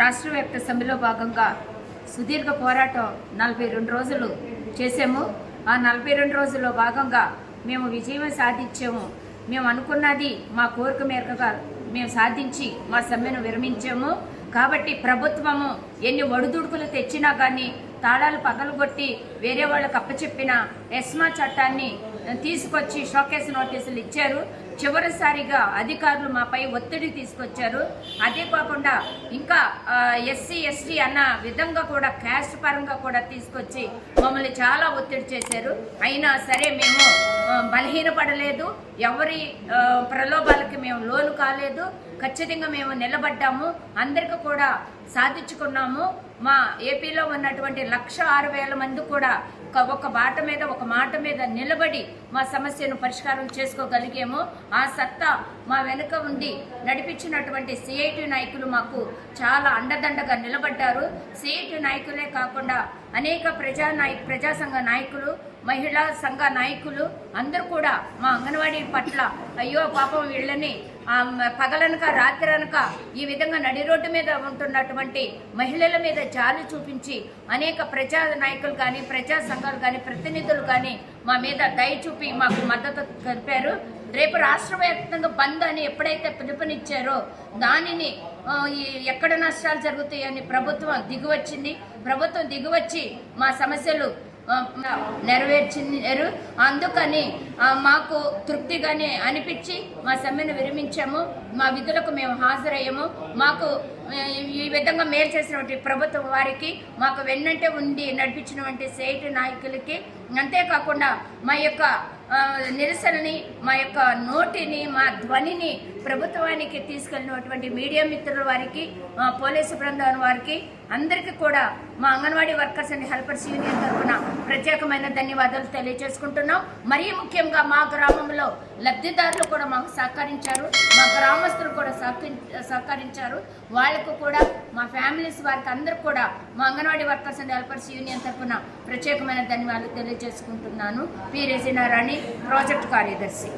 రాష్ట్ర వ్యాప్త సమ్మెలో భాగంగా సుదీర్ఘ పోరాటం నలభై రెండు రోజులు చేసాము ఆ నలభై రెండు రోజుల్లో భాగంగా మేము విజయం సాధించాము. మేము అనుకున్నది మా కోరిక మేరకగా మేము సాధించి మా సమ్మెను విరమించాము. కాబట్టి ప్రభుత్వము ఎన్ని ఒడిదుడుకులు తెచ్చినా కానీ తాళాలు పగలగొట్టి వేరే వాళ్ళకు అప్పచెప్పిన ఎస్మా చట్టాన్ని తీసుకొచ్చి షోకేస్ నోటీసులు ఇచ్చారు. చివరిసారిగా అధికారులు మాపై ఒత్తిడి తీసుకొచ్చారు. అదే కాకుండా ఇంకా ఎస్సీ ఎస్టీ అన్న విధంగా కూడా క్యాస్ట్ పరంగా కూడా తీసుకొచ్చి మమ్మల్ని చాలా ఒత్తిడి చేశారు. అయినా సరే మేము బలహీనపడలేదు. ఎవరి ప్రలోభాలకి మేము లోను కాలేదు. ఖచ్చితంగా మేము నిలబడ్డాము. అందరికీ కూడా సాధించుకున్నాము. మా ఏపీలో ఉన్నటువంటి లక్ష ఆరు వేల మంది కూడా ఒక- ఒక బాట మీద ఒక మాట మీద నిలబడి మా సమస్యను పరిష్కారం చేసుకోగలిగేమో ఆ సత్తా మా వెనుక ఉండి నడిపించినటువంటి సిఐటి నాయకులు మాకు చాలా అండదండగా నిలబడ్డారు. సిఐటి నాయకులే కాకుండా అనేక ప్రజా నాయ ప్రజా సంఘ నాయకులు మహిళా సంఘ నాయకులు అందరూ కూడా మా అంగన్వాడీ పట్ల అయ్యో పాపం వీళ్ళని పగలనక రాత్రనక ఈ విధంగా నడి రోడ్డు మీద ఉంటున్నటువంటి మహిళల మీద చాలు చూపించి అనేక ప్రజా నాయకులు కానీ ప్రజా సంఘాలు కానీ ప్రతినిధులు కానీ మా మీద దయ చూపి మాకు మద్దతు తెలిపారు. రేపు రాష్ట్ర వ్యాప్తంగా బంద్ అని ఎప్పుడైతే పిలుపునిచ్చారో దానిని ఈ ఎక్కడ నష్టాలు జరుగుతాయని ప్రభుత్వం దిగువచ్చింది. ప్రభుత్వం దిగువచ్చి మా సమస్యలు నెరవేర్చినారు అందుకని మాకు తృప్తిగానే అనిపించి మా సమ్మెను విరమించాము. మా విధులకు మేము హాజరయ్యాము. మాకు ఈ విధంగా మేలు చేసినటువంటి ప్రభుత్వం వారికి మాకు వెన్నంటే ఉండి నడిపించినటువంటి సేటు నాయకులకి అంతేకాకుండా మా యొక్క నిరసనని మా యొక్క నోటిని మా ధ్వనిని ప్రభుత్వానికి తీసుకెళ్ళినటువంటి మీడియా మిత్రుల వారికి మా పోలీసు బృందం వారికి అందరికీ కూడా మా anganwadi workers and helpers union తరఫున ప్రత్యేకమైన ధన్యవాదాలు తెలియజేసుకుంటున్నాం. మరీ ముఖ్యంగా మా గ్రామంలో లబ్ధిదారులు కూడా మాకు సహకరించారు. మా గ్రామస్తులు సహకరించారు. వాళ్ళకు కూడా మా ఫ్యామిలీస్ వారికి అందరూ కూడా మా anganwadi workers and helpers union తరఫున ప్రత్యేకమైన ధన్యవాదాలు తెలియజేసుకుంటున్నాను. పి. రెజినా ప్రాజెక్టు ప్రాజెక్ట్ కార్యదర్శి.